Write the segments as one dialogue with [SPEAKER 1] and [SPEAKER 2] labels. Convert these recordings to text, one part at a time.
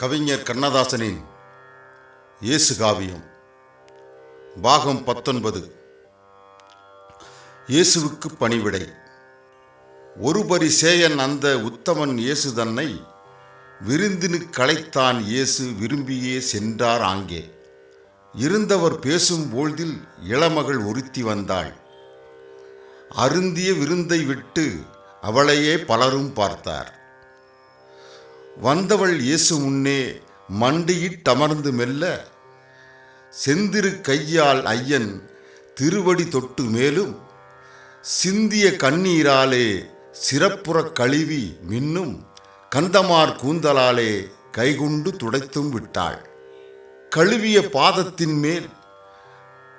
[SPEAKER 1] கவிஞர் கண்ணதாசனின் இயேசு காவியம் பாகம் பத்தொன்பது. இயேசுவுக்கு பணிவிடை. ஒருபரி சேயன் அந்த உத்தமன் இயேசு தன்னை விருந்தினு களைத்தான் இயேசு விரும்பியே சென்றார் ஆங்கே. இருந்தவர் பேசும் பொழுதில் இளமகள் ஒருத்தி வந்தாள். அருந்திய விருந்தை விட்டு அவளையே பலரும் பார்த்தார். வந்தவள் இயேசு முன்னே மண்டியிட்டமர்ந்து மெல்ல செந்திரு கையால் ஐயன் திருவடி தொட்டு மேலும் சிந்திய கண்ணீராலே சிறப்புறக் கழுவி மின்னும் கந்தமார் கூந்தலாலே கைகுண்டு துடைத்தும் விட்டாள். கழுவிய பாதத்தின் மேல்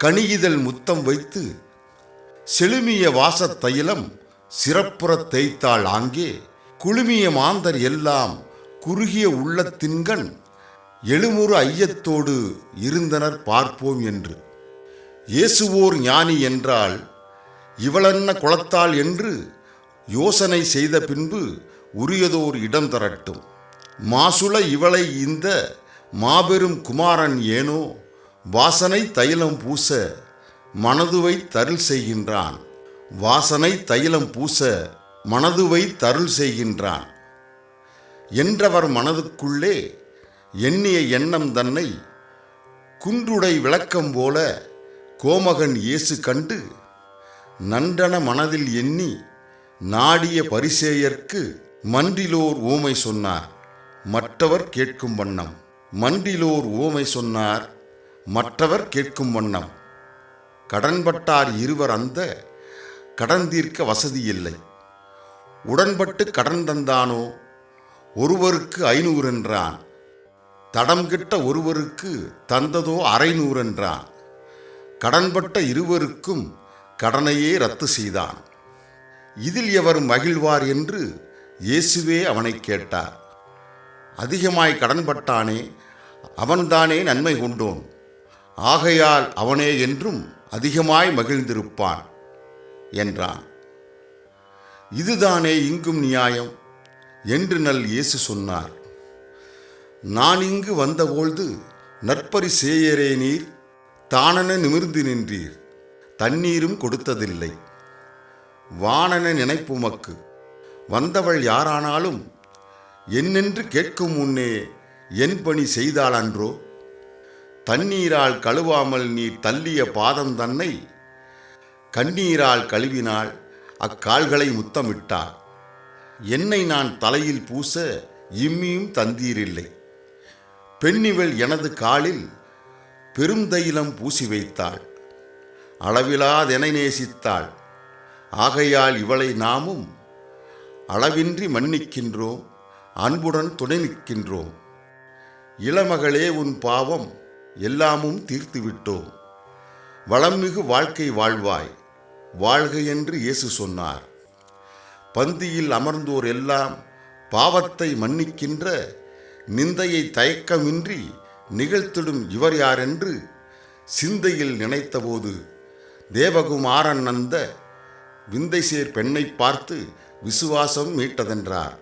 [SPEAKER 1] கணியிதழ் முத்தம் வைத்து செழுமிய வாசத் தைலம் சிறப்புறத் தேய்த்தாள் ஆங்கே குழுமிய மாந்தர் எல்லாம் குறுகிய உள்ளத்தின்கண் எழுமுறு ஐயத்தோடு இருந்தனர் பார்ப்போம் என்று. இயேசுவோர் ஞானி என்றால் இவளென்ன குளத்தாள் என்று யோசனை செய்த பின்பு உரியதோர் இடம் தரட்டும். மாசுல இவளை இந்த மாபெரும் குமாரன் ஏனோ வாசனை தைலம் பூச மனதுவை தருள் செய்கின்றான். வாசனை தைலம் பூச மனதுவை தருள் செய்கின்றான். என்றவர் மனதுக்குள்ளே எண்ணிய எண்ணம் தன்னை குன்றுடை விளக்கம் போல கோமகன் இயேசு கண்டு நன்றன மனதில் எண்ணி நாடிய பரிசேயர்க்கு மன்றிலோர் ஊமை சொன்னார். மற்றவர் கேட்கும் வண்ணம். மன்றிலோர் ஊமை சொன்னார். மற்றவர் கேட்கும் வண்ணம். கடன்பட்டார் இருவர் அந்த கடன் தீர்க்க வசதி இல்லை உடன்பட்டு கடன் தந்தானோ ஒருவருக்கு ஐநூறு என்றான். தடம் கிட்ட ஒருவருக்கு தந்ததோ அரைநூறு என்றான். கடன்பட்ட இருவருக்கும் கடனையே ரத்து செய்தான். இதில் எவர் மகிழ்வார் என்று இயேசுவே அவனை கேட்டார். அதிகமாய் கடன்பட்டானே அவன்தானே நன்மை கொண்டோன். ஆகையால் அவனே என்றும் அதிகமாய் மகிழ்ந்திருப்பான் என்றான். இதுதானே இங்கும் நியாயம்? என்று நல் இயேசு சொன்னார். நான் இங்கு வந்தபொழுது நற்பரி சேயரே நீர் தானென நிமிர்ந்து நின்றீர் தண்ணீரும் கொடுத்ததில்லை. வானென நினைப்பு மக்கு வந்தவள் யாரானாலும் என்னென்று கேட்கும் முன்னே என் பணி செய்தாள் அன்றோ தண்ணீரால் கழுவாமல் நீர் தள்ளிய பாதம் தன்னை கண்ணீரால் கழுவினாள் அக்கால்களை முத்தமிட்டாள் என்னை நான் தலையில் பூச இம்மியும் தந்தீரில்லை. பெண்ணிவள் எனது காலில் பெருந்தைலம் பூசி வைத்தாள். அளவிலாதெனை நேசித்தாள். ஆகையால் இவளை நாமும் அளவின்றி மன்னிக்கின்றோம் அன்புடன் துணை நிற்கின்றோம். இளமகளே உன் பாவம் எல்லாமும் தீர்த்து விட்டோம் வளம்மிகு வாழ்க்கை வாழ்வாய் வாழ்க என்று இயேசு சொன்னார். பந்தியில் அமர்ந்தோர் எல்லாம் பாவத்தை மன்னிக்கின்ற நிந்தையை தயக்கமின்றி நிகழ்த்திடும் இவர் யாரென்று சிந்தையில் நினைத்தபோது தேவகுமாரன் அந்த விந்தை சேர் பெண்ணை பார்த்து விசுவாசம் மீட்டதென்றார்.